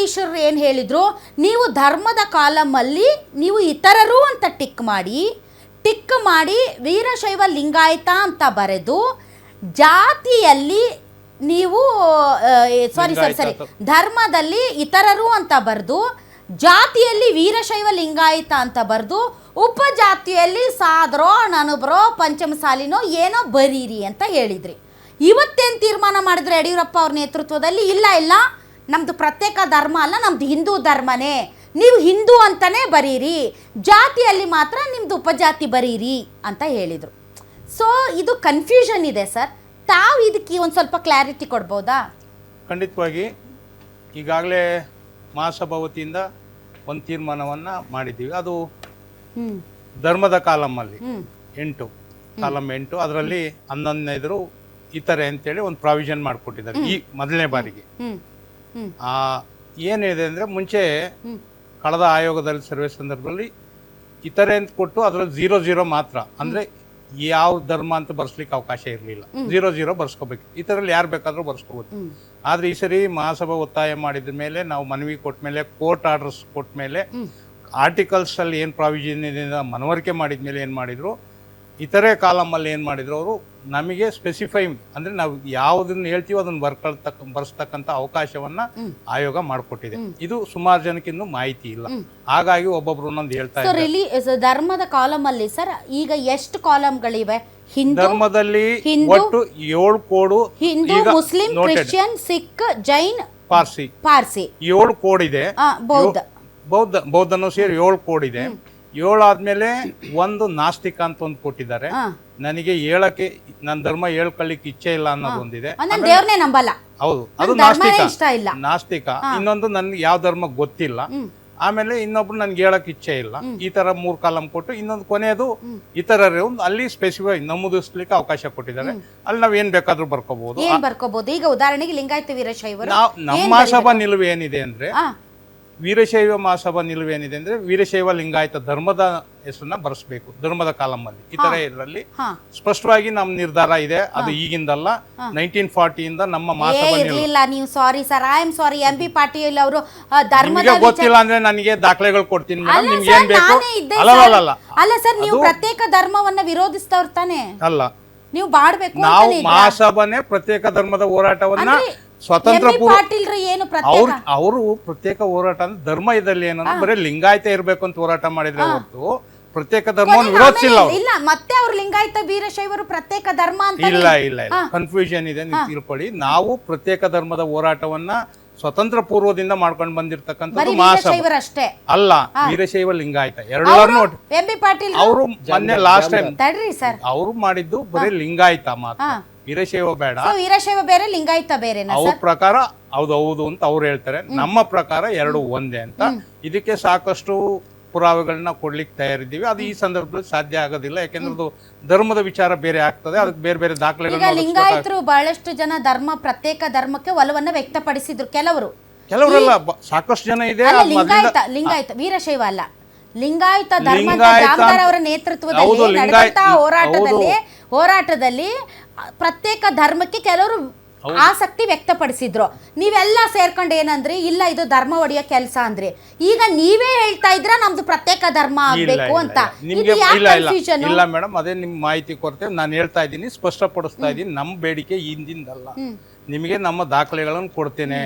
ಮಠಾಧೀಶರು ಏನು ಹೇಳಿದ್ರು? ನೀವು ಧರ್ಮದ ಕಾಲಮಲ್ಲಿ ನೀವು ಇತರರು ಅಂತ ಟಿಕ್ ಮಾಡಿ ಟಿಕ್ ಮಾಡಿ ವೀರಶೈವ ಲಿಂಗಾಯತ ಅಂತ ಬರೆದು ಜಾತಿಯಲ್ಲಿ ನೀವು ಸಾರಿ ಸರಿ ಸರಿ ಧರ್ಮದಲ್ಲಿ ಇತರರು ಅಂತ ಬರೆದು ಜಾತಿಯಲ್ಲಿ ವೀರಶೈವ ಲಿಂಗಾಯತ ಅಂತ ಬರೆದು ಉಪಜಾತಿಯಲ್ಲಿ ಸಾದ್ರೋ ನನಬ್ರೋ ಪಂಚಮಸಾಲಿನೋ ಏನೋ ಬರೀರಿ ಅಂತ ಹೇಳಿದ್ರಿ. ಇವತ್ತೇನು ತೀರ್ಮಾನ ಮಾಡಿದ್ರು ಯಡಿಯೂರಪ್ಪ ಅವ್ರ ನೇತೃತ್ವದಲ್ಲಿ? ಇಲ್ಲ ಇಲ್ಲ. ನಮ್ಮದು ಪ್ರತ್ಯೇಕ ಧರ್ಮ ಅಲ್ಲ ನಮ್ಮದು ಹಿಂದೂ ಧರ್ಮನೇ. ನೀವು ಹಿಂದೂ ಅಂತಲೇ ಬರೀರಿ. ಜಾತಿಯಲ್ಲಿ ಮಾತ್ರ ನಿಮ್ಮದು ಉಪಜಾತಿ ಬರೀರಿ ಅಂತ ಹೇಳಿದರು. ಸೊ ಇದು ಕನ್ಫ್ಯೂಷನ್ ಇದೆ ಸರ್ ತಾವು ಇದಕ್ಕೆ ಒಂದು ಸ್ವಲ್ಪ ಕ್ಲಾರಿಟಿ ಕೊಡ್ಬೋದಾ? ಖಂಡಿತವಾಗಿ ಈಗಾಗಲೇ ಮಹಾಸಭಾ ವತಿಯಿಂದ ಒಂದು ತೀರ್ಮಾನವನ್ನು ಮಾಡಿದ್ದೀವಿ. ಅದು ಧರ್ಮದ ಕಾಲಮಲ್ಲಿ ಎಂಟು. ಕಾಲಮ್ ಎಂಟು. ಅದರಲ್ಲಿ ಹನ್ನೊಂದನೇದರು ಇತರೆ ಅಂತೇಳಿ ಒಂದು ಪ್ರಾವಿಷನ್ ಮಾಡಿಕೊಟ್ಟಿದ್ದಾರೆ. ಈ ಮೊದಲನೇ ಬಾರಿಗೆ. ಆ ಏನಿದೆ ಅಂದರೆ ಮುಂಚೆ ಕಳೆದ ಆಯೋಗದಲ್ಲಿ ಸರ್ವೆ ಸಂದರ್ಭದಲ್ಲಿ ಇತರೆ ಅಂತ ಕೊಟ್ಟು ಅದರಲ್ಲಿ ಜೀರೋ ಜೀರೋ ಮಾತ್ರ. ಅಂದರೆ ಯಾವ ಧರ್ಮ ಅಂತ ಬರ್ಸ್ಲಿಕ್ಕೆ ಅವಕಾಶ ಇರಲಿಲ್ಲ. ಝೀರೋ ಜೀರೋ ಬರ್ಸ್ಕೋಬೇಕು. ಇದರಲ್ಲಿ ಯಾರು ಬೇಕಾದರೂ ಬರ್ಸ್ಕೋಬೋದು. ಆದರೆ ಈ ಸರಿ ಮಹಾಸಭಾ ಒತ್ತಾಯ ಮಾಡಿದ ಮೇಲೆ, ನಾವು ಮನವಿ ಕೊಟ್ಟ ಮೇಲೆ ಕೋರ್ಟ್ ಆರ್ಡರ್ಸ್ ಕೊಟ್ಟ ಮೇಲೆ ಆರ್ಟಿಕಲ್ಸ್ ಅಲ್ಲಿ ಏನು ಪ್ರಾವಿಷನ್ ಇದೆ ಮನವರಿಕೆ ಮಾಡಿದ ಮೇಲೆ ಏನು ಮಾಡಿದ್ರು, ಇತರೆ ಕಾಲಮಲ್ಲಿ ಏನು ಮಾಡಿದ್ರು, ಅವರು ನಮಗೆ ಸ್ಪೆಸಿಫೈ ಅಂದ್ರೆ ನಾವು ಯಾವುದನ್ನು ಹೇಳ್ತೀವೋ ಅದನ್ನು ಬರ್ಕೊಳ್ತಕ್ಕ ಬರ್ಸ್ತಕ್ಕಂಥ ಅವಕಾಶವನ್ನ ಆಯೋಗ ಮಾಡಿಕೊಟ್ಟಿದೆ. ಇದು ಸುಮಾರು ಜನಕ್ಕೆ ಇನ್ನೂ ಮಾಹಿತಿ ಇಲ್ಲ. ಹಾಗಾಗಿ ಒಬ್ಬೊಬ್ರು ಒಂದೊಂದು ಹೇಳ್ತಾ ಧರ್ಮದ ಇದ್ದಾರೆ. ಇಲ್ಲಿ ಧರ್ಮದ ಕಾಲಮಲ್ಲಿ ಸರ್ ಈಗ ಎಷ್ಟು ಕಾಲಮ್ಗಳಿವೆ? ಹಿಂದೂ ಧರ್ಮದಲ್ಲಿ ಹಿಂದೂ, ಒಟ್ಟು ಏಳು ಕೋಡು ಹಿಂದೂ ಈಗ ಮುಸ್ಲಿಂ. ಕ್ರಿಶ್ಚಿಯನ್ ಸಿಖ್ ಜೈನ್ ಪಾರ್ಸಿ. ಪಾರ್ಸಿ. ಏಳು ಕೋಡ್ ಇದೆ. ಆ, ಬೌದ್ಧ. ಬೌದ್ಧ ಬೌದ್ಧನು ಸೇರಿ ಏಳು ಕೋಡ್ ಇದೆ. ಏಳು ಆದ್ಮೇಲೆ ಒಂದು ನಾಸ್ತಿಕ ಅಂತ ಒಂದು ಕೊಟ್ಟಿದ್ದಾರೆ. ಆ. ನನಗೆ ಹೇಳಕ್ಕೆ ನನ್ನ ಧರ್ಮ ಹೇಳ್ಕೊಳ್ಳಿಕ್ಕೆ ಇಚ್ಛೆ ಇಲ್ಲ ಅನ್ನೋದು ಒಂದಿದೆ. ನಾನು ದೇವ್ರನ್ನೇ ನಂಬಲ್ಲ. ಹೌದು ಅದು ಧರ್ಮನೇ ನಾಸ್ತಿಕ. ಇಷ್ಟ ಇಲ್ಲ. ನಾಸ್ತಿಕ. ಇನ್ನೊಂದು ನನ್ಗೆ ಯಾವ ಧರ್ಮ ಗೊತ್ತಿಲ್ಲ. ಆಮೇಲೆ ಇನ್ನೊಬ್ರು ನನ್ಗೆ ಹೇಳಕ್ ಇಚ್ಛೆ ಇಲ್ಲ. ಈ ತರ ಮೂರ್ ಕಾಲಂ ಕೊಟ್ಟು ಇನ್ನೊಂದು ಕೊನೆಯದು ಒಂದು ಅಲ್ಲಿ ಸ್ಪೆಸಿಫೈ ನಮೂದಿಸ್ಲಿಕ್ಕೆ ಅವಕಾಶ ಕೊಟ್ಟಿದ್ದಾರೆ. ಅಲ್ಲಿ ನಾವ್ ಏನ್ ಬೇಕಾದ್ರೂ ಬರ್ಕೋಬಹುದು ಏನ್ ಬರ್ಕೋಬಹುದು ಈಗ ಉದಾಹರಣೆಗೆ ಲಿಂಗಾಯತ ವೀರಶೈವರು ನಾವು ನಮ್ಮ ಸಭಾ ನಿಲುವು ಏನಿದೆ ಅಂದ್ರೆ ವೀರಶೈವ ಮಹಾಸಭಾ ನಿಲುವೇನಿದೆ ಅಂದ್ರೆ ವೀರಶೈವ ಲಿಂಗಾಯತ ಧರ್ಮದ ಹೆಸರನ್ನ ಬರೆಸಬೇಕು ಧರ್ಮದ ಕಾಲಮಲ್ಲಿ. ಇತರ ಇದರಲ್ಲಿ ಸ್ಪಷ್ಟವಾಗಿ ನಮ್ಮ ನಿರ್ಧಾರ ಇದೆ ಅದು ಈಗಿಂದಲ್ಲ ನೈನ್ಟೀನ್ ಫಾರ್ಟಿಯಿಂದ ನಮ್ಮ ಮಹಾಸಭಾ ಇರ್ಲಿಲ್ಲ ನೀವು sorry sir I am sorry M B Patil ಅವರು ಧರ್ಮದ ಗೊತ್ತಿಲ್ಲ ಅಂದ್ರೆ ನನಗೆ ದಾಖಲೆಗಳು ಕೊಡ್ತೀನಿ ಮೇಡಮ್ ನಿಮ್ಗೆ ಏನ್ ಬೇಕು? ಅಲ್ಲ ಸರ್. ಅಲ್ಲ ಅಲ್ಲ ಅಲ್ಲ. ಸರ್ ನೀವು ಪ್ರತ್ಯೇಕ ಧರ್ಮವನ್ನ ವಿರೋಧಿಸ್ತವ್ರ ತಾನೆ? ಅಲ್ಲ. ನೀವು ಬಾಡ್ಬೇಕು ನಾವು ಮಾಸಬನೆ? ಮಹಾಸಭಾನೇ ಪ್ರತ್ಯೇಕ ಧರ್ಮದ ಹೋರಾಟವನ್ನ ಸ್ವತಂತ್ರ ಅವ್ರ ಅವ್ರು ಅವರು ಪ್ರತ್ಯೇಕ ಹೋರಾಟ ಅಂದ್ರೆ ಧರ್ಮ ಇದರಲ್ಲಿ ಏನಂದ್ರೆ ಬರೀ ಲಿಂಗಾಯತ ಇರಬೇಕು ಅಂತ ಹೋರಾಟ ಮಾಡಿದ್ರೆ ಹೊರತು ಪ್ರತ್ಯೇಕ ಧರ್ಮವನ್ನು ವಿರೋಧಿಸಿಲ್ಲ ಇಲ್ಲ ಮತ್ತೆ ಅವ್ರು ಲಿಂಗಾಯತ ವೀರಶೈವರು ಪ್ರತ್ಯೇಕ ಧರ್ಮ ಅಂತ ಇಲ್ಲ ಇಲ್ಲ ಇಲ್ಲ. ಕನ್ಫ್ಯೂಷನ್ ಇದೆ ನೀವು ತಿಳ್ಕೊಳ್ಳಿ. ನಾವು ಪ್ರತ್ಯೇಕ ಧರ್ಮದ ಹೋರಾಟವನ್ನ ಸ್ವತಂತ್ರ ಪೂರ್ವದಿಂದ ಮಾಡ್ಕೊಂಡು ಬಂದಿರತಕ್ಕಂಥದ್ದು ವೀರಶೈವರಷ್ಟೇ. ಅಲ್ಲ ವೀರಶೈವ ಲಿಂಗಾಯತ. ಎರಡೂ ನೋಡಿ ಎಂ ಬಿ ಪಾಟೀಲ್ ಅವರು ಮೊನ್ನೆ ಲಾಸ್ಟ್ ಟೈಮ್ ತಡ್ರಿ ಸರ್. ಅವರು ಮಾಡಿದ್ದು ಬರೀ ಲಿಂಗಾಯತ ಮಾತ್ರ. ವೀರಶೈವ ಬೇಡ. ವೀರಶೈವ ಬೇರೆ ಲಿಂಗಾಯತ ಬೇರೆನಾ ಅವ್ರ ಪ್ರಕಾರ ಹೌದು ಹೌದು ಅಂತ ಅವ್ರು ಹೇಳ್ತಾರೆ. ನಮ್ಮ ಪ್ರಕಾರ ಎರಡು ಒಂದೇ ಅಂತ. ಇದಕ್ಕೆ ಸಾಕಷ್ಟು ಪುರಾವೆಗಳನ್ನ ಕೊಡ್ಲಿಕ್ಕೆ ತಯಾರಿದ್ದೀವಿ. ಅದು ಈ ಸಂದರ್ಭದಲ್ಲಿ ಸಾಧ್ಯ ಆಗೋದಿಲ್ಲ. ಯಾಕೆಂದ್ರೆ ಅದು ಧರ್ಮದ ವಿಚಾರ ಬೇರೆ ಆಗ್ತದೆ. ಅದಕ್ಕೆ ಬೇರೆ ಬೇರೆ ಈಗ ದಾಖಲೆಗಳನ್ನ ಲಿಂಗಾಯತರು ಬಹಳಷ್ಟು ಜನ ಧರ್ಮ ಪ್ರತ್ಯೇಕ ಧರ್ಮಕ್ಕೆ ಒಲವನ್ನ ವ್ಯಕ್ತಪಡಿಸಿದ್ರು. ಕೆಲವರು. ಕೆಲವರೆಲ್ಲ ಬ- ಸಾಕಷ್ಟು ಜನ ಇದೆ. ಅಲ್ಲ ಅದ್ ಮೊದ್ಲಿಂದ- ಲಿಂಗಾಯತ ಲಿಂಗಾಯತ ವೀರಶೈವ ಅಲ್ಲ. ಲಿಂಗಾಯತ ಧರ್ಮ ಲಿಂಗಾಯತ ಜಾಮದಾರ್ ಅವರ ಹೌದು, ನೇತೃತ್ವದಲ್ಲಿ ನಡೆದಂತಹ ಹೋರಾಟದಲ್ಲಿ ಹೋರಾಟದಲ್ಲಿ ಪ್ರತ್ಯೇಕ ಧರ್ಮಕ್ಕೆ ಕೆಲವರು ಆಸಕ್ತಿ ವ್ಯಕ್ತಪಡಿಸಿದ್ರು. ನೀವೆಲ್ಲ ಸೇರ್ಕೊಂಡು ಏನಂದ್ರಿ? ಇಲ್ಲ ಇದು ಧರ್ಮ ಒಡೆಯೋ ಕೆಲಸ ಅಂದ್ರಿ. ಈಗ ನೀವೇ ಹೇಳ್ತಾ ಇದ್ರ ನಮ್ದು ಪ್ರತ್ಯೇಕ ಧರ್ಮ ಆಗ್ಬೇಕು ಅಂತ. ಇಲ್ಲ. ಮೇಡಮ್ ಅದೇ ನಿಮ್ ಮಾಹಿತಿ ಕೊರತೆ ನಾನು ಹೇಳ್ತಾ ಇದ್ದೀನಿ ಸ್ಪಷ್ಟಪಡಿಸ್ತಾ ಇದ್ದೀನಿ. ನಮ್ಮ ಬೇಡಿಕೆ ಹಿಂದಿಂದಲ್ಲ. ನಿಮಗೆ ನಮ್ಮ ದಾಖಲೆಗಳನ್ನು ಕೊಡ್ತೇನೆ.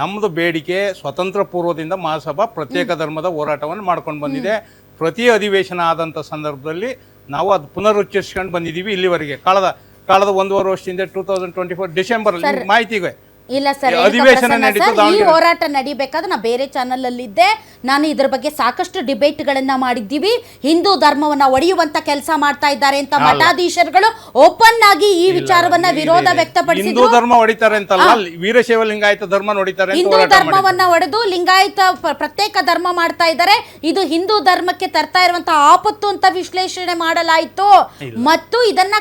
ನಮ್ದು ಬೇಡಿಕೆ ಸ್ವತಂತ್ರ ಪೂರ್ವದಿಂದ ಮಹಾಸಭಾ ಪ್ರತ್ಯೇಕ ಧರ್ಮದ ಹೋರಾಟವನ್ನು ಮಾಡ್ಕೊಂಡು ಬಂದಿದೆ. ಪ್ರತಿ ಅಧಿವೇಶನ ಆದಂತ ಸಂದರ್ಭದಲ್ಲಿ ನಾವು ಅದು ಪುನರುಚ್ಚರಿಸ್ಕೊಂಡು ಬಂದಿದ್ದೀವಿ ಇಲ್ಲಿವರೆಗೆ. ಕಳೆದ ಕಳೆದ ಒಂದೂವರೆ ವರ್ಷದಿಂದ two thousand twenty four December ಮಾಹಿತಿಗೆ ಇಲ್ಲ ಸರ್ ಅಧಿವೇಶನ ಈ ಹೋರಾಟ ನಡಿಬೇಕಾದ್ರೆ ನಾ ಬೇರೆ ಚಾನಲ್ ಅಲ್ಲಿ ಇದ್ದೆ ನಾನು ಇದ್ರ ಬಗ್ಗೆ ಸಾಕಷ್ಟು ಡಿಬೇಟ್ ಗಳನ್ನ ಮಾಡಿದ್ದೀವಿ. ಹಿಂದೂ ಧರ್ಮವನ್ನ ಒಡೆಯುವಂತ ಕೆಲಸ ಮಾಡ್ತಾ ಇದ್ದಾರೆ ಅಂತ ಮಠಾಧೀಶರುಗಳು ಓಪನ್ ಆಗಿ ಈ ವಿಚಾರವನ್ನ ವಿರೋಧ ಹಿಂದೂ ಧರ್ಮ ಹೊಡಿತಾರೆ ಅಂತಲ್ಲ ವೀರಶೈವ ಲಿಂಗಾಯತ ಧರ್ಮ ಹೊಡಿತಾರೆ ಅಂತ ಹಿಂದೂ ಧರ್ಮವನ್ನ ಒಡೆದು ಲಿಂಗಾಯತ ಪ್ರತ್ಯೇಕ ಧರ್ಮ ಮಾಡ್ತಾ ಇದ್ದಾರೆ. ಇದು ಹಿಂದೂ ಧರ್ಮಕ್ಕೆ ತರ್ತಾ ಇರುವಂತಹ ಆಪತ್ತು ಅಂತ ವಿಶ್ಲೇಷಣೆ ಮಾಡಲಾಯಿತು. ಮತ್ತು ಇದನ್ನ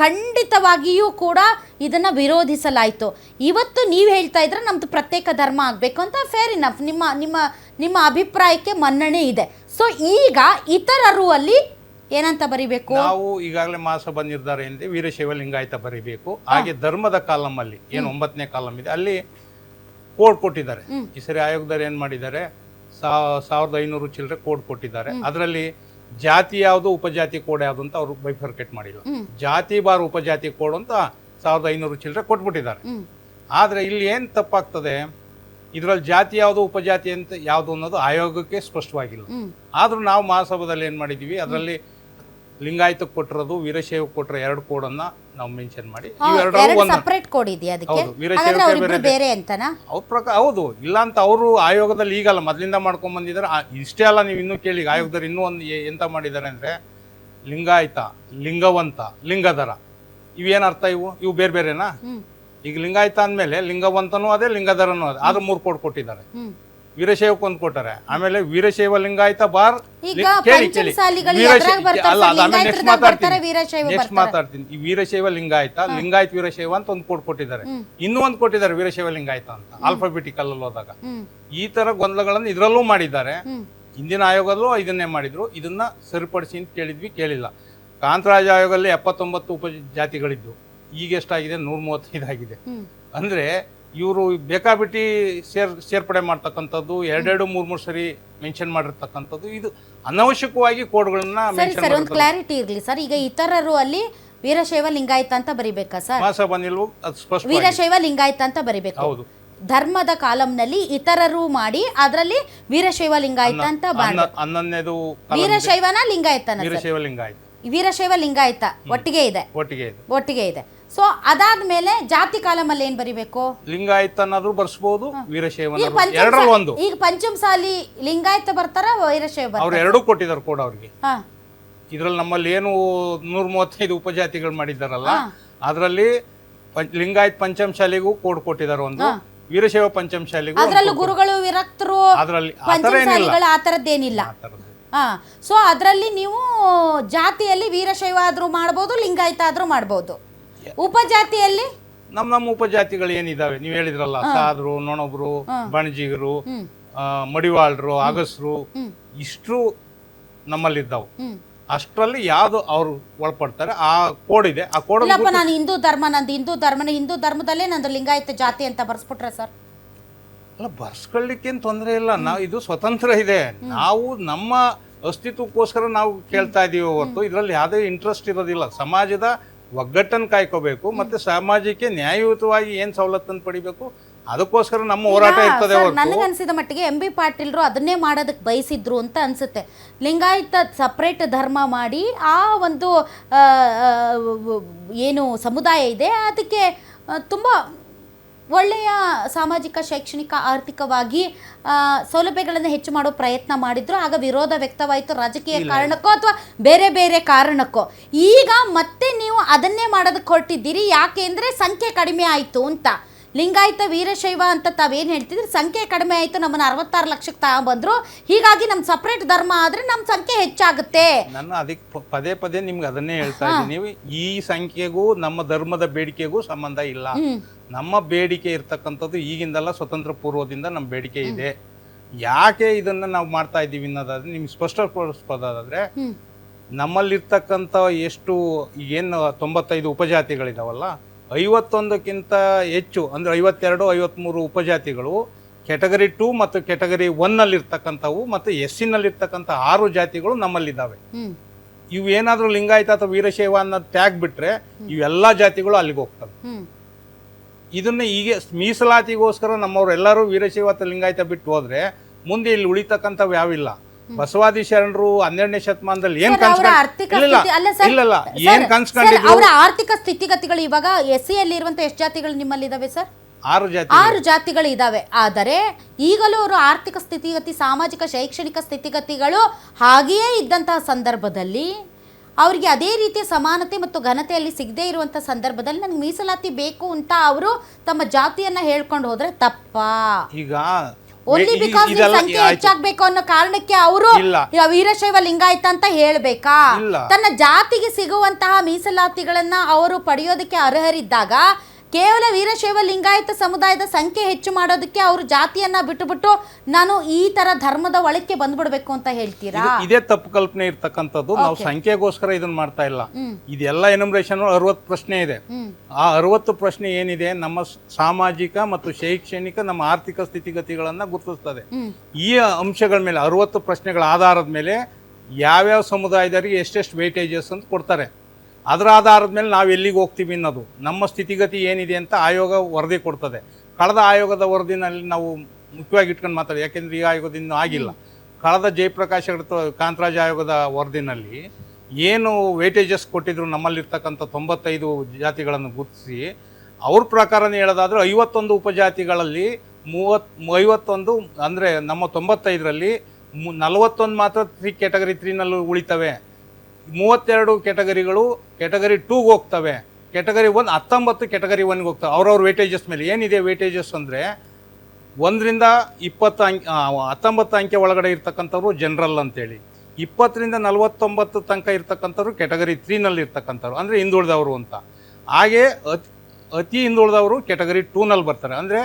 ಖಂಡಿತವಾಗಿಯೂ ಕೂಡ ಇದನ್ನ ವಿರೋಧಿಸಲಾಯಿತು. ಇವತ್ತು ನೀವು ಹೇಳ್ತಾ ಇದ್ರೆ ನಮ್ಮದು ಪ್ರತ್ಯೇಕ ಧರ್ಮ ಆಗಬೇಕು ಅಂತ ಫೇರ್ ಇನಫ್ ನಿಮ್ಮ ನಿಮ್ಮ ನಿಮ್ಮ ಅಭಿಪ್ರಾಯಕ್ಕೆ ಮನ್ನಣೆ ಇದೆ. ಸೊ ಈಗ ಇತರರು ಅಲ್ಲಿ ಏನಂತ ಬರಿಬೇಕು? ನಾವು ಈಗಾಗಲೇ ಮಾಸ ನಿರ್ಧಾರ ಏನಿದೆ? ವೀರಶೈವ ಲಿಂಗಾಯತ ಬರಿಬೇಕು. ಹಾಗೆ ಧರ್ಮದ ಕಾಲಂ ಅಲ್ಲಿ ಏನು ಒಂಬತ್ತನೇ ಕಾಲಂ ಇದೆ ಅಲ್ಲಿ ಕೋಡ್ ಕೊಟ್ಟಿದ್ದಾರೆ. ಈ ಸರಿ ಆಯೋಗದವ್ರು ಏನು ಮಾಡಿದ್ದಾರೆ? ಸಾವಿರದ ಐನೂರು ಚಿಲ್ಲರೆ ಕೋಡ್ ಕೊಟ್ಟಿದ್ದಾರೆ. ಅದರಲ್ಲಿ ಜಾತಿ ಯಾವುದು ಉಪಜಾತಿ ಕೋಡ್ ಯಾವುದು ಅಂತ ಅವರು ಬೈಫರ್ಕೇಟ್ ಮಾಡಿಲ್ಲ. ಜಾತಿ ಬಾರ್ ಉಪಜಾತಿ ಕೋಡ್ ಅಂತ ಸಾವಿರದ ಐನೂರು ಚಿಲ್ಲರೆ ಕೊಟ್ಬಿಟ್ಟಿದ್ದಾರೆ. ಆದರೆ ಇಲ್ಲಿ ಏನು ತಪ್ಪಾಗ್ತದೆ? ಇದರಲ್ಲಿ ಜಾತಿ ಯಾವುದು ಉಪಜಾತಿ ಅಂತ ಯಾವುದು ಅನ್ನೋದು ಆಯೋಗಕ್ಕೆ ಸ್ಪಷ್ಟವಾಗಿಲ್ಲ. ಆದರೂ ನಾವು ಮಹಾಸಭಾದಲ್ಲಿ ಏನು ಮಾಡಿದೀವಿ? ಅದರಲ್ಲಿ ಲಿಂಗಾಯತಕ್ಕೆ ಕೊಟ್ಟಿರೋದು ವೀರಶೈವಕ್ಕೆ ಕೊಟ್ಟರೆ ಎರಡು ಕೋಡನ್ನ ನಾವು ಮೆನ್ಷನ್ ಮಾಡಿ ಇವೆರಡರಲ್ಲೂ ಒಂದು ಸಪರೇಟ್ ಕೋಡ್ ಇದೆಯಾ ಅದಕ್ಕೆ? ಹೌದು, ಅವರಿಬ್ರು ಬೇರೆ ಬೇರೆ ಅಂತನಾ? ಅವ್ರ ಪ್ರಕಾರ ಹೌದು ಇಲ್ಲ ಅಂತ ಅವರು ಆಯೋಗದಲ್ಲಿ ಈಗಲ್ಲ ಮೊದಲಿಂದ ಮಾಡ್ಕೊಂಡ್ ಬಂದಿದ್ದಾರೆ. ಆ- ಇಷ್ಟೇ ಅಲ್ಲ ನೀವು ಇನ್ನೂ ಕೇಳಿ ಆಯೋಗದಲ್ಲಿ ಇನ್ನೂ ಒಂದು ಎ- ಎಂತ ಮಾಡಿದ್ದಾರೆ ಅಂದ್ರೆ ಲಿಂಗಾಯತ ಲಿಂಗವಂತ ಲಿಂಗಧರ ಇವೇನ್ ಅರ್ಥ ಇವು? ಇವು ಬೇರೆ ಬೇರೆನಾ? ಹ್ಮ್. ಈಗ ಲಿಂಗಾಯತ ಅಂದ್ಮೇಲೆ ಲಿಂಗವಂತನೂ ಅದೇ ಲಿಂಗಧರನೂ ಅದೇ. ಆದ್ರೂ ಮೂರು ಕೋಡ್ ಕೊಟ್ಟಿದ್ದಾರೆ. ಹ್ಮ್. ವೀರಶೈವಕ್ಕೆ ಒಂದು ಕೊಟ್ಟಾರೆ. ಆಮೇಲೆ ವೀರಶೈವ ಲಿಂಗಾಯತ ಬಾರ್. ಈಗ ಕೇಳಿ ಕೇಳಿ. ಪಂಚಮಸಾಲಿಗಳು ವೀರಶೈ- ಎದ್ರಾಗ್ ಬರ್ತಾರೆ ಅಲ್ಲ ಸರ್, ನೆಕ್ಸ್ಟ್ ಲಿಂಗಾಯತರದಾಗ ಬರ್ತಾರೆ, ಮಾತಾಡ್ತೀನಿ. ವೀರಶೈವ ನೆಕ್ಸ್ಟ್ ಬರ್ತಾರೆ. ಮಾತಾಡ್ತೀನಿ. ಈ ವೀರಶೈವ ಲಿಂಗಾಯತ ಲಿಂಗಾಯತ ವೀರಶೈವ ಅಂತ ಒಂದು ಕೋಡ್ ಕೊಟ್ಟಿದ್ದಾರೆ. ಇನ್ನೂ ಒಂದು ಕೊಟ್ಟಿದ್ದಾರೆ ವೀರಶೈವ ಲಿಂಗಾಯತ ಅಂತ ಆಲ್ಫಾಬೆಟಿಕಲ್ ಅಲ್ಲಿ ಹೋದಾಗ. ಹ್ಮ್. ಈ ತರ ಗೊಂದಲಗಳನ್ನು ಇದರಲ್ಲೂ ಮಾಡಿದ್ದಾರೆ. ಹ್ಮ್. ಹಿಂದಿನ ಆಯೋಗದಲ್ಲೂ ಇದನ್ನೇ ಮಾಡಿದ್ರು. ಇದನ್ನ ಸರಿಪಡಿಸಿ ಅಂತ ಕೇಳಿದ್ವಿ ಕೇಳಿಲ್ಲ. ಕಾಂತರಾಜ ಆಯೋಗದಲ್ಲಿ ಎಪ್ಪತ್ತೊಂಬತ್ತು ಉಪಜಾತಿಗಳಿದ್ದು. ಈಗ ಎಷ್ಟಾಗಿದೆ? ನೂರ ಮೂವತ್ತೈದು ಆಗಿದೆ. ಹ್ಮ್. ಅಂದ್ರೆ ಇವರು ಬೇಕಾಬಿಟ್ಟಿ ಸೇರ್ ಸೇರ್ಪಡೆ ಮಾಡ್ತಕ್ಕಂಥದ್ದು ಎರಡೆರಡು ಮೂರ್ ಮೂರು ಸರಿ ಮೆನ್ಷನ್ ಮಾಡಿರ್ತಕ್ಕಂಥದ್ದು ಇದು ಅನವಶ್ಯಕವಾಗಿ ಕೋಡ್ಗಳನ್ನ ಸರಿ ಮೆನ್ಷನ್ ಸರ್ ಒಂದು ಕ್ಲಾರಿಟಿ ಇರ್ಲಿ ಸರ್. ಈಗ ಇತರರು ಅಲ್ಲಿ ವೀರಶೈವ ಲಿಂಗಾಯತ ಅಂತ ಬರಿಬೇಕಾ ಸರ್? ಅದು ಸ್ಪಷ್ಟ ವೀರಶೈವ ಲಿಂಗಾಯತ ಅಂತ ಬರಿಬೇಕು. ಹೌದು. ಧರ್ಮದ ಕಾಲಂನಲ್ಲಿ ಇತರರು ಮಾಡಿ ಅದರಲ್ಲಿ ವೀರಶೈವ ಲಿಂಗಾಯತ ಅಂತ ಬಾಣ ಹನ್ನ- ಹನ್ನೊಂದನೇದು ಕಾಲ ವೀರಶೈವನ ಲಿಂಗಾಯತನ ಸರ್. ವೀರಶೈವ ಲಿಂಗಾಯತ. ವೀರಶೈವ ಲಿಂಗಾಯತ ಒಟ್ಟಿಗೆ ಇದೆ. ಒಟ್ಟಿಗೆ ಇದೆ. ಒಟ್ಟಿಗೆ ಇದೆ. ಸೊ ಅದಾದ್ಮೇಲೆ ಜಾತಿ ಕಾಲಮಲ್ಲಿ ಏನ್ ಬರಿಬೇಕು? ಲಿಂಗಾಯತ ಅನ್ನೋದು ಬರ್ಸ್ಬೋದು ವೀರಶೈವ ಈಗ ಪಂಚಮ ಎರಡರಲ್ಲಿ ಒಂದು. ಈಗ ಪಂಚಮಸಾಲಿ ಲಿಂಗಾಯತ ಬರ್ತಾರ ವೀರಶೈವ ಬರ್ತಾರ? ಅವ್ರು ಎರಡೂ ಕೊಟ್ಟಿದ್ದಾರೆ ಕೋಡ್ ಅವ್ರಿಗೆ. ಹಾ. ಇದ್ರಲ್ಲಿ ನಮ್ಮಲ್ಲಿ ಏನು ನೂರ ಮೂವತ್ತೈದು ಉಪಜಾತಿಗಳು ಮಾಡಿದ್ದಾರಲ್ಲ ಅದರಲ್ಲಿ ಲಿಂಗಾಯತ್ ಪಂಚಮಶಾಲಿಗೂ ಕೋಡ್ ಕೊಟ್ಟಿದ್ದಾರೆ ಒಂದು ವೀರಶೈವ ಪಂಚಮಶಾಲಿಗೂ ಅದ್ರಲ್ಲೂ ಗುರುಗಳು ವಿರಕ್ತರು ಅದರಲ್ಲಿ ಆ ಥರ ಏನಿಲ್ಲ. ಪಂಚಮಸಾಲಿಗಳು ಆ ಥರದ್ದೇನಿಲ್ಲ. ಆ ಥರದ್ದು. ಹಾ. ಸೊ ಅದರಲ್ಲಿ ನೀವು ಜಾತಿಯಲ್ಲಿ ವೀರಶೈವ ಆದ್ರೂ ಮಾಡ್ಬೋದು ಲಿಂಗಾಯತ ಆದ್ರೂ ಮಾಡ್ಬೋದು. ಉಪಜಾತಿಯಲ್ಲಿ? ನಮ್ಮ ನಮ್ಮ ಉಪಜಾತಿಗಳು ಏನಿದಾವೆ? ನೀವು ಹೇಳಿದ್ರಲ್ಲ ಸಾದ್ರು ನೊಣಬ್ರು ಬಣಜಿಗರು ಮಡಿವಾಳರು ಅಗಸರು ಇಷ್ಟು ನಮ್ಮಲ್ಲಿದ್ದಾವೆ. ಅಷ್ಟರಲ್ಲಿ ಯಾವ್ದು ಅವ್ರು ಒಳಪಡ್ತಾರೆ ಆ ಕೋಡ್ ಇದೆ. ಆ ಕೋಡ್ ಇಲ್ಲಪ್ಪ ನಾನು ಹಿಂದೂ ಧರ್ಮ ನಂದು ಹಿಂದೂ ಧರ್ಮನ ಹಿಂದೂ ಧರ್ಮದಲ್ಲೇ ನಂದು ಲಿಂಗಾಯತ ಜಾತಿ ಅಂತ ಬರ್ಸ್ಬಿಟ್ರೆ ಸರ್. ಅಲ್ಲ ಬರ್ಸ್ಕೊಳ್ಳಿಕ್ಕೇನು ತೊಂದರೆ ಇಲ್ಲ. ನಾವು ಇದು ಸ್ವತಂತ್ರ ಇದೆ. ನಾವು ನಮ್ಮ ಅಸ್ತಿತ್ವಕ್ಕೋಸ್ಕರ ನಾವು ಕೇಳ್ತಾ ಇದೀವಿ ಹೊರತು ಇದರಲ್ಲಿ ಯಾವುದೇ ಇಂಟ್ರೆಸ್ಟ್ ಇರೋದಿಲ್ಲ. ಸಮಾಜದ ಒಗ್ಗಟ್ಟನ್ನು ಕಾಯ್ಕೋಬೇಕು ಮತ್ತೆ ಸಾಮಾಜಿಕ ನ್ಯಾಯಯುತವಾಗಿ ಏನ್ ಸವಲತ್ತನ್ನು ಪಡಿಬೇಕು ಅದಕ್ಕೋಸ್ಕರ ನಮ್ಮ ಹೋರಾಟ ಇರ್ತದೆ ನನಗೆ ನನಗನ್ಸಿದ ಮಟ್ಟಿಗೆ ಎಂ ಬಿ ಪಾಟೀಲ್ರು ಅದನ್ನೇ ಮಾಡೋದಕ್ಕೆ ಬಯಸಿದ್ರು ಅಂತ ಅನ್ಸುತ್ತೆ. ಲಿಂಗಾಯತ ಸಪ್ರೇಟ್ ಧರ್ಮ ಮಾಡಿ ಆ ಒಂದು ಏನು ಸಮುದಾಯ ಇದೆ ಅದಕ್ಕೆ ತುಂಬ ಒಳ್ಳೆಯ ಸಾಮಾಜಿಕ ಶೈಕ್ಷಣಿಕ ಆರ್ಥಿಕವಾಗಿ ಸೌಲಭ್ಯಗಳನ್ನು ಹೆಚ್ಚು ಮಾಡೋ ಪ್ರಯತ್ನ ಮಾಡಿದ್ರು. ಆಗ ವಿರೋಧ ವ್ಯಕ್ತವಾಯಿತು. ರಾಜಕೀಯ ಕಾರಣಕ್ಕೋ ಅಥವಾ ಬೇರೆ ಬೇರೆ ಕಾರಣಕ್ಕೋ? ಈಗ ಮತ್ತೆ ನೀವು ಅದನ್ನೇ ಮಾಡೋದಕ್ಕೆ ಹೊರಟಿದ್ದೀರಿ. ಯಾಕೆ ಅಂದರೆ ಸಂಖ್ಯೆ ಕಡಿಮೆ ಆಯಿತು ಅಂತ. ಲಿಂಗಾಯತ ವೀರಶೈವ ಅಂತ ತಾವೇನು ಹೇಳ್ತಿದ್ರು ಸಂಖ್ಯೆ ಕಡಿಮೆ ಆಯಿತು ನಮ್ಮನ್ನು ಅರವತ್ತಾರು ಲಕ್ಷಕ್ಕೆ ತಗೊಂಬಂದ್ರು ಹೀಗಾಗಿ ನಮ್ಮ ಸಪ್ರೇಟ್ ಧರ್ಮ ಆದರೆ ನಮ್ಮ ಸಂಖ್ಯೆ ಹೆಚ್ಚಾಗುತ್ತೆ. ನಾನು ಅದಕ್ಕೆ ಪ- ಪದೇ ಪದೇ ನಿಮ್ಗೆ ಅದನ್ನೇ ಹೇಳ್ತಾ ಇದ್ದೀನಿ. ಈ ಸಂಖ್ಯೆಗೂ ನಮ್ಮ ಧರ್ಮದ ಬೇಡಿಕೆಗೂ ಸಂಬಂಧ ಇಲ್ಲ. ನಮ್ಮ ಬೇಡಿಕೆ ಇರ್ತಕ್ಕಂಥದ್ದು ಈಗಿಂದಲ್ಲ ಸ್ವತಂತ್ರ ಪೂರ್ವದಿಂದ ನಮ್ಮ ಬೇಡಿಕೆ ಇದೆ. ಯಾಕೆ ಇದನ್ನ ನಾವು ಮಾಡ್ತಾ ಇದ್ದೀವಿ ಅನ್ನೋದಾದ್ರೆ ನಿಮ್ಗೆ ಸ್ಪಷ್ಟಪಡಿಸ್ಬೋದಾದ್ರೆ ಹ್ಮ್. ನಮ್ಮಲ್ಲಿರ್ತಕ್ಕಂಥ ಎಷ್ಟು ಏನು ತೊಂಬತ್ತೈದು ಉಪಜಾತಿಗಳಿದಾವಲ್ಲ ಐವತ್ತೊಂದಕ್ಕಿಂತ ಹೆಚ್ಚು ಅಂದ್ರೆ ಐವತ್ತೆರಡು ಐವತ್ತ್ಮೂರು ಉಪಜಾತಿಗಳು ಕೆಟಗರಿ ಟೂ ಮತ್ತು ಕೆಟಗರಿ ಒನ್ನಲ್ಲಿರ್ತಕ್ಕಂಥವು ಮತ್ತು ಎಸ್ಸಿನಲ್ಲಿರ್ತಕ್ಕಂಥ ಆರು ಜಾತಿಗಳು ನಮ್ಮಲ್ಲಿದ್ದಾವೆ. ಏನಾದರೂ ಲಿಂಗಾಯತ ಅಥವಾ ವೀರಶೈವ ಅನ್ನೋದು ಟ್ಯಾಗ್ ಬಿಟ್ರೆ ಇವೆಲ್ಲ ಜಾತಿಗಳು ಅಲ್ಲಿಗೆ ಹೋಗ್ತವೆ. ಇದನ್ನು ಈಗ ಮೀಸಲಾತಿಗೋಸ್ಕರ ನಮ್ಮವ್ರು ಎಲ್ಲರೂ ವೀರಶೈವ ಅಥವಾ ಲಿಂಗಾಯತ ಬಿಟ್ಟು ಹೋದ್ರೆ ಮುಂದೆ ಇಲ್ಲಿ ಉಳಿತಕ್ಕಂಥವು ಯಾವಿಲ್ಲ. ಬಸವಾದಿ ಶರಣರು ಹನ್ನೆರಡನೇ ಶತಮಾನದಲ್ಲಿ ಏನ್ ಏನ್ ಕನ್ಸ್ಕೊಂಡಿದ್ರು ಅವರ ಆರ್ಥಿಕ ಸ್ಥಿತಿಗತಿಗಳು ಇವಾಗ ಎಸ್ ಸಿ ಅಲ್ಲಿ ಇರುವಂತ ಎಷ್ಟು ಜಾತಿಗಳು ನಿಮ್ಮಲ್ಲಿ ಇದಾವೆ ಸರ್? ಆರು ಜಾತಿ ಆರು ಜಾತಿಗಳು ಇದಾವೆ. ಆದರೆ ಈಗಲೂ ಅವರು ಆರ್ಥಿಕ ಸ್ಥಿತಿಗತಿ ಸಾಮಾಜಿಕ ಶೈಕ್ಷಣಿಕ ಸ್ಥಿತಿಗತಿಗಳು ಹಾಗೆಯೇ ಇದ್ದಂತಹ ಸಂದರ್ಭದಲ್ಲಿ ಅವರಿಗೆ ಅದೇ ರೀತಿಯ ಸಮಾನತೆ ಮತ್ತು ಘನತೆಯಲ್ಲಿ ಸಿಗದೇ ಇರುವಂಥ ಸಂದರ್ಭದಲ್ಲಿ ನನಗೆ ಮೀಸಲಾತಿ ಬೇಕು ಅಂತ ಅವರು ತಮ್ಮ ಜಾತಿಯನ್ನ ಹೇಳ್ಕೊಂಡು ಹೋದ್ರೆ ತಪ್ಪಾ? ಈಗ ಓನ್ಲಿ ಬಿಕಾಸ್ ಸಂಖ್ಯೆ ಹೆಚ್ಚಾಗಬೇಕು ಅನ್ನೋ ಕಾರಣಕ್ಕೆ ಅವರು ವೀರಶೈವ ಲಿಂಗಾಯತ ಅಂತ ಹೇಳ್ಬೇಕಾ? ತನ್ನ ಜಾತಿಗೆ ಸಿಗುವಂತಹ ಮೀಸಲಾತಿಗಳನ್ನ ಅವರು ಪಡೆಯೋದಕ್ಕೆ ಅರ್ಹರಿದ್ದಾಗ ಕೇವಲ ವೀರಶೈವ ಲಿಂಗಾಯತ ಸಮುದಾಯದ ಸಂಖ್ಯೆ ಹೆಚ್ಚು ಮಾಡೋದಕ್ಕೆ ಅವರು ಜಾತಿಯನ್ನ ಬಿಟ್ಟುಬಿಟ್ಟು ನಾನು ಈ ತರ ಧರ್ಮದ ಒಳಕ್ಕೆ ಬಂದ್ಬಿಡ್ಬೇಕು ಅಂತ ಹೇಳ್ತೀರಾ? ಇದು- ಇದೇ ತಪ್ಪು ಕಲ್ಪನೆ ಇರ್ತಕ್ಕಂಥದ್ದು. ನಾವು ಸಂಖ್ಯೆಗೋಸ್ಕರ ಇದನ್ನ ಮಾಡ್ತಾ ಇಲ್ಲ. ಇದೆಲ್ಲ ಎನಮ್ರೇಷನ್ ಅರವತ್ತು ಪ್ರಶ್ನೆ ಇದೆ. ಆ ಅರವತ್ತು ಪ್ರಶ್ನೆ ಏನಿದೆ ನಮ್ಮ ಸ್- ಸಾಮಾಜಿಕ ಮತ್ತು ಶೈಕ್ಷಣಿಕ ನಮ್ಮ ಆರ್ಥಿಕ ಸ್ಥಿತಿಗತಿಗಳನ್ನ ಗುರುತಿಸ್ತದೆ. ಈ ಅಂಶಗಳ ಮೇಲೆ ಅರವತ್ತು ಪ್ರಶ್ನೆಗಳ ಆಧಾರದ ಮೇಲೆ ಯಾವ್ಯಾವ ಸಮುದಾಯದವರಿಗೆ ಎಷ್ಟೆಷ್ಟು ವೇಟೇಜಸ್ ಅಂತ ಕೊಡ್ತಾರೆ. ಅದರ ಆಧಾರದ ಮೇಲೆ ನಾವು ಎಲ್ಲಿಗೆ ಹೋಗ್ತೀವಿ ಅನ್ನೋದು. ನಮ್ಮ ಸ್ಥಿತಿಗತಿ ಏನಿದೆ ಅಂತ ಆಯೋಗ ವರದಿ ಕೊಡ್ತದೆ. ಕಳೆದ ಆಯೋಗದ ವರದಿನಲ್ಲಿ ನಾವು ಮುಖ್ಯವಾಗಿ ಇಟ್ಕೊಂಡು ಮಾತಾಡಿ, ಯಾಕೆಂದ್ರೆ ಈ ಆಯೋಗದ ಇನ್ನೂ ಆಗಿಲ್ಲ. ಕಳೆದ ಜಯಪ್ರಕಾಶ್ ಕಾಂತರಾಜ್ ಆಯೋಗದ ವರದಿನಲ್ಲಿ ಏನು ವೇಟೇಜಸ್ ಕೊಟ್ಟಿದ್ರು ನಮ್ಮಲ್ಲಿರ್ತಕ್ಕಂಥ ತೊಂಬತ್ತೈದು ಜಾತಿಗಳನ್ನು ಗುರುತಿಸಿ, ಅವ್ರ ಪ್ರಕಾರನೇ ಹೇಳೋದಾದ್ರೆ ಐವತ್ತೊಂದು ಉಪಜಾತಿಗಳಲ್ಲಿ ಮೂವತ್, ಐವತ್ತೊಂದು ಅಂದರೆ ನಮ್ಮ ತೊಂಬತ್ತೈದರಲ್ಲಿ ಮು, ನಲವತ್ತೊಂದು ಮಾತ್ರ ತ್ರೀ ಕ್ಯಾಟಗರಿ ತ್ರೀನಲ್ಲಿ ಉಳಿತವೆ. ಮೂವತ್ತೆರಡು ಕ್ಯಾಟಗರಿಗಳು ಕ್ಯಾಟಗರಿ ಟೂಗೆ ಹೋಗ್ತವೆ. ಕ್ಯಾಟಗರಿ ಒನ್ ಹತ್ತೊಂಬತ್ತು ಕ್ಯಾಟಗರಿ ಒನ್ಗೆ ಹೋಗ್ತವೆ. ಅವ್ರವ್ರ ವೇಟೇಜಸ್ ಮೇಲೆ. ಏನಿದೆ ವೇಟೇಜಸ್ ಅಂದರೆ, ಒಂದರಿಂದ ಇಪ್ಪತ್ತು ಅಂಕಿ ಹತ್ತೊಂಬತ್ತು ಅಂಕೆ ಒಳಗಡೆ ಇರ್ತಕ್ಕಂಥವ್ರು ಜನರಲ್ ಅಂತೇಳಿ. ಇಪ್ಪತ್ತರಿಂದ ನಲವತ್ತೊಂಬತ್ತು ತನಕ ಇರ್ತಕ್ಕಂಥವ್ರು ಕೆಟಗರಿ ತ್ರೀನಲ್ಲಿ ಇರ್ತಕ್ಕಂಥವ್ರು. ಅಂದರೆ ಹಿಂದುಳಿದವರು ಅಂತ. ಹಾಗೆ ಅತಿ ಅತಿ ಹಿಂದುಳಿದವರು ಕೆಟಗರಿ ಟೂನಲ್ಲಿ ಬರ್ತಾರೆ. ಅಂದರೆ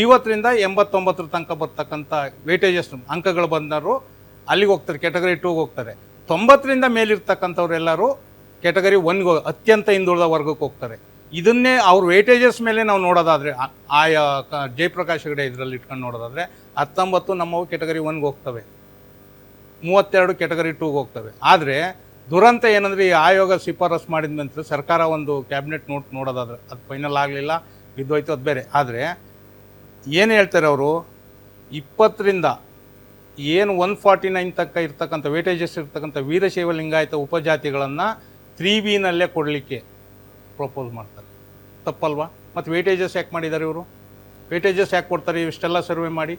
ಐವತ್ತರಿಂದ ಎಂಬತ್ತೊಂಬತ್ತರ ತನಕ ಬರ್ತಕ್ಕಂಥ ವೇಟೇಜಸ್ ಅಂಕಗಳು ಬಂದವರು ಅಲ್ಲಿಗೆ ಹೋಗ್ತಾರೆ. ಕೆಟಗರಿ ಟೂಗೆ ಹೋಗ್ತಾರೆ. ತೊಂಬತ್ತರಿಂದ ಮೇಲಿರ್ತಕ್ಕಂಥವ್ರೆಲ್ಲರೂ ಕೆಟಗರಿ ಒನ್ಗೆ ಅತ್ಯಂತ ಹಿಂದುಳಿದ ವರ್ಗಕ್ಕೆ ಹೋಗ್ತಾರೆ. ಇದನ್ನೇ ಅವ್ರ ವೇಟೇಜಸ್ ಮೇಲೆ ನಾವು ನೋಡೋದಾದರೆ ಆಯಾ ಕ- ಜಯಪ್ರಕಾಶ್ ಹೆಗಡೆ ಇದರಲ್ಲಿ ಇಟ್ಕೊಂಡು ನೋಡೋದಾದರೆ, ಹತ್ತೊಂಬತ್ತು ನಮ್ಮವು ಕೆಟಗರಿ ಒನ್ಗೆ ಹೋಗ್ತವೆ. ಮೂವತ್ತೆರಡು ಕೆಟಗರಿ ಟೂಗೆ ಹೋಗ್ತವೆ. ಆದರೆ, ದುರಂತ ಏನಂದ್ರೆ ಈ ಆಯೋಗ ಶಿಫಾರಸ್ ಮಾಡಿದ ನಂತರ ಸರ್ಕಾರ ಒಂದು ಕ್ಯಾಬಿನೆಟ್ ನೋಟ್ ನೋಡೋದಾದ್ರೆ, ಅದು ಫೈನಲ್ ಆಗಲಿಲ್ಲ, ಬಿದ್ದೋಯ್ತು, ಅದು ಬೇರೆ. ಆದರೆ, ಏನು ಹೇಳ್ತಾರೆ ಅವರು? ಇಪ್ಪತ್ತರಿಂದ ಏನು ಒನ್ ಫಾರ್ಟಿ ನೈನ್ ತಕ್ಕ ಇರ್ತಕ್ಕಂಥ ವೇಟೇಜಸ್ ಇರ್ತಕ್ಕಂಥ ವೀರಶೈವ ಲಿಂಗಾಯತ ಉಪಜಾತಿಗಳನ್ನು ತ್ರೀ ಬಿನಲ್ಲೇ ಕೊಡಲಿಕ್ಕೆ ಪ್ರಪೋಸ್ ಮಾಡ್ತಾರೆ. ತಪ್ಪಲ್ವಾ? ಮತ್ತು ವೇಟೇಜಸ್ ಯಾಕೆ ಮಾಡಿದ್ದಾರೆ ಇವರು? ವೇಟೇಜಸ್ ಯಾಕೆ ಕೊಡ್ತಾರೆ? ಇವಿಷ್ಟೆಲ್ಲ ಸರ್ವೆ ಮಾಡಿ.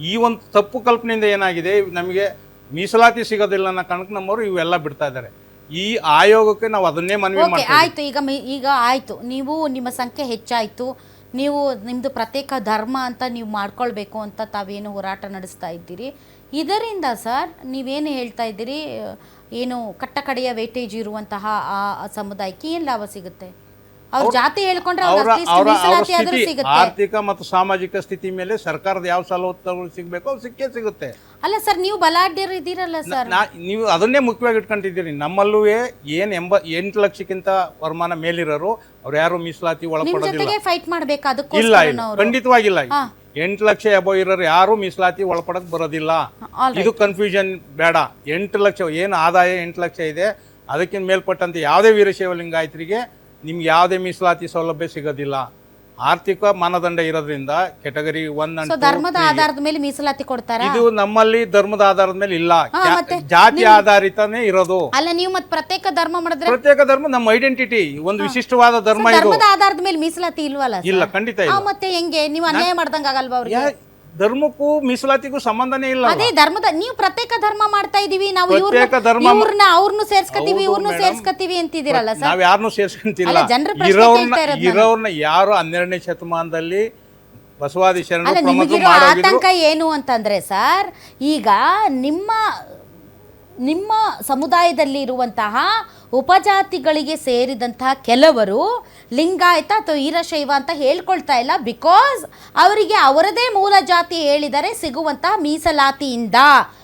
ಈ ಒಂದು ತಪ್ಪು ಕಲ್ಪನೆಯಿಂದ ಏನಾಗಿದೆ? ನಮಗೆ ಮೀಸಲಾತಿ ಸಿಗೋದಿಲ್ಲ ಅನ್ನೋ ಕಾರಣಕ್ಕೆ ನಮ್ಮವರು ಇವೆಲ್ಲ ಬಿಡ್ತಾ ಇದ್ದಾರೆ. ಈ ಆಯೋಗಕ್ಕೆ ನಾವು ಅದನ್ನೇ ಮನವಿ ಮಾಡಿ ಆಯ್ತು. ಈಗ ಈಗ ಆಯ್ತು. ನೀವು ನಿಮ್ಮ ಸಂಖ್ಯೆ ಹೆಚ್ಚಾಯಿತು. ನೀವು ನಿಮ್ಮದು ಪ್ರತ್ಯೇಕ ಧರ್ಮ ಅಂತ ನೀವು ಮಾಡ್ಕೊಳ್ಬೇಕು ಅಂತ ತಾವೇನು ಹೋರಾಟ ನಡೆಸ್ತಾ ಇದ್ದೀರಿ. ಇದರಿಂದ ಸರ್ ನೀವೇನು ಹೇಳ್ತಾ ಇದ್ದೀರಿ ಏನು ಕಟ್ಟಕಡೆಯ ವೇಟೇಜ್ ಇರುವಂತಹ ಆ ಸಮುದಾಯಕ್ಕೆ ಏನು ಲಾಭ ಸಿಗುತ್ತೆ? ಅವ್ರ ಜಾತಿ ಹೇಳ್ಕೊಂಡ್ರೆ ಅವರ ಅವರ ಅವರ ಆರ್ಥಿಕ ಮತ್ತು ಸಾಮಾಜಿಕ ಸ್ಥಿತಿ ಮೇಲೆ ಸರ್ಕಾರದ ಯಾವ ಸವಲತ್ತುಗಳು ಸಿಗಬೇಕು ಅವು ಸಿಕ್ಕೇ ಸಿಗುತ್ತೆ. ಅಲ್ಲ ಸರ್ ನೀವು ಬಲಾಢ್ಯರು ಇದ್ದೀರಲ್ಲ ಸರ್. ನೀವು ಅದನ್ನೇ ಮುಖ್ಯವಾಗಿ ಇಟ್ಕೊಂಡಿದ್ದೀರಿ. ನಮ್ಮಲ್ಲೂ ಏನ್ ಎಂಬ ಎಂಟು ಲಕ್ಷಕ್ಕಿಂತ ವರಮಾನ ಮೇಲಿರೋರು ಅವ್ರು ಯಾರು ಮೀಸಲಾತಿ ಒಳಪಡೋದಿಲ್ಲ. ಫೈಟ್ ಮಾಡ್ಬೇಕು? ಇಲ್ಲ ಅದಕ್ಕೋಸ್ಕರ ಇಲ್ಲ. ಖಂಡಿತವಾಗಿಲ್ಲ. ಎಂಟು ಲಕ್ಷ ಎಬೋ ಇರೋರು ಯಾರು ಮೀಸಲಾತಿ ಒಳಪಡಕ್ಕೆ ಬರೋದಿಲ್ಲ. ಇದು ಕನ್ಫ್ಯೂಷನ್ ಬೇಡ. ಎಂಟು ಲಕ್ಷ ಏನು ಆದಾಯ ಎಂಟು ಲಕ್ಷ ಇದೆ ಅದಕ್ಕಿಂತ ಮೇಲ್ಪಟ್ಟಂತೆ ಯಾವುದೇ ವೀರಶೈವ ಲಿಂಗಾಯತರಿಗೆ ನಿಮ್ಗೆ ಯಾವುದೇ ಮೀಸಲಾತಿ ಸೌಲಭ್ಯ ಸಿಗೋದಿಲ್ಲ. ಆರ್ಥಿಕ ಮಾನದಂಡ ಇರೋದ್ರಿಂದ ಕೆಟಗರಿ ಒನ್ ಅಂಡ್ ಧರ್ಮದ ಆಧಾರದ ಮೇಲೆ ಮೀಸಲಾತಿ ಕೊಡ್ತಾರೆ? ಇದು ನಮ್ಮಲ್ಲಿ ಧರ್ಮದ ಆಧಾರದ ಮೇಲೆ ಇಲ್ಲ. ಜಾತಿ ಆಧಾರಿತನೇ ಇರೋದು. ಅಲ್ಲ ನೀವು ಮತ್ತೆ ಪ್ರತ್ಯೇಕ ಧರ್ಮ ಮಾಡಿದ್ರೆ? ಪ್ರತ್ಯೇಕ ಧರ್ಮ ನಮ್ಮ ಐಡೆಂಟಿಟಿ ಒಂದು ವಿಶಿಷ್ಟವಾದ ಧರ್ಮ ಇದು. ಧರ್ಮದ ಆಧಾರದ ಮೇಲೆ ಮೀಸಲಾತಿ ಇಲ್ವಲ್ಲ ಇಲ್ಲ ಖಂಡಿತ ಇಲ್ಲ. ಮತ್ತೆ ಹೆಂಗೆ? ನೀವು ಅನ್ಯಾಯ ಮಾಡ್ದಂಗ ಆಗಲ್ವಾ ಅವ್ರಿಗೆ? ಧರ್ಮಕ್ಕೂ ಮೀಸಲಾತಿಗೂ ಸಂಬಂಧನೇ ಇಲ್ಲ ಅದೇ ಧರ್ಮದ ನೀವು ಪ್ರತ್ಯೇಕ ಧರ್ಮ ಮಾಡ್ತಾ ಇದೀವಿ ನಾವು ಪ್ರತ್ಯೇಕ ಧರ್ಮ ಇವ್ರನ್ನ ಅವ್ರನ್ನು ಸೇರ್ಸ್ಕತೀವಿ ಇವ್ರನ್ನು. ಸೇರ್ಸ್ಕತೀವಿ ಅಂತಿದ್ದೀರಲ್ಲ ಸರ್ ನಾವ್ ಯಾರನ್ನೂ ಸೇರ್ಸ್ಕೊಂತಿಲ್ಲ ಅಲ್ಲ, ಜನರ ಪ್ರಶ್ನೆ ಇರೋರ್ನ ಕೇಳ್ತಾ ಇರೋದು ನಾನು. ಇರೋರ್ನ ಯಾರು ಹನ್ನೆರಡನೇ ಶತಮಾನದಲ್ಲಿ ಬಸವಾದಿ ಶರಣರು ಅಲ್ಲ ಪ್ರಮುಖ ನಿಮಗಿರೋ ಮಾಡೋಗಿದ್ರು ಆತಂಕ ಏನು ಅಂತಂದ್ರೆ ಸರ್ ಈಗ ನಿಮ್ಮ ನಿಮ್ಮ ಸಮುದಾಯದಲ್ಲಿ ಇರುವಂತಹ ಉಪಜಾತಿಗಳಿಗೆ ಸೇರಿದಂತಹ ಕೆಲವರು ಲಿಂಗಾಯತ ಅಥವಾ ಈರಶೈವ ಅಂತ ಹೇಳ್ಕೊಳ್ತಾ ಇಲ್ಲ ಬಿಕಾಸ್ ಅವರಿಗೆ ಅವರದೇ ಮೂಲ ಜಾತಿ ಹೇಳಿದರೆ ಸಿಗುವಂತಹ ಮೀಸಲಾತಿಯಿಂದ.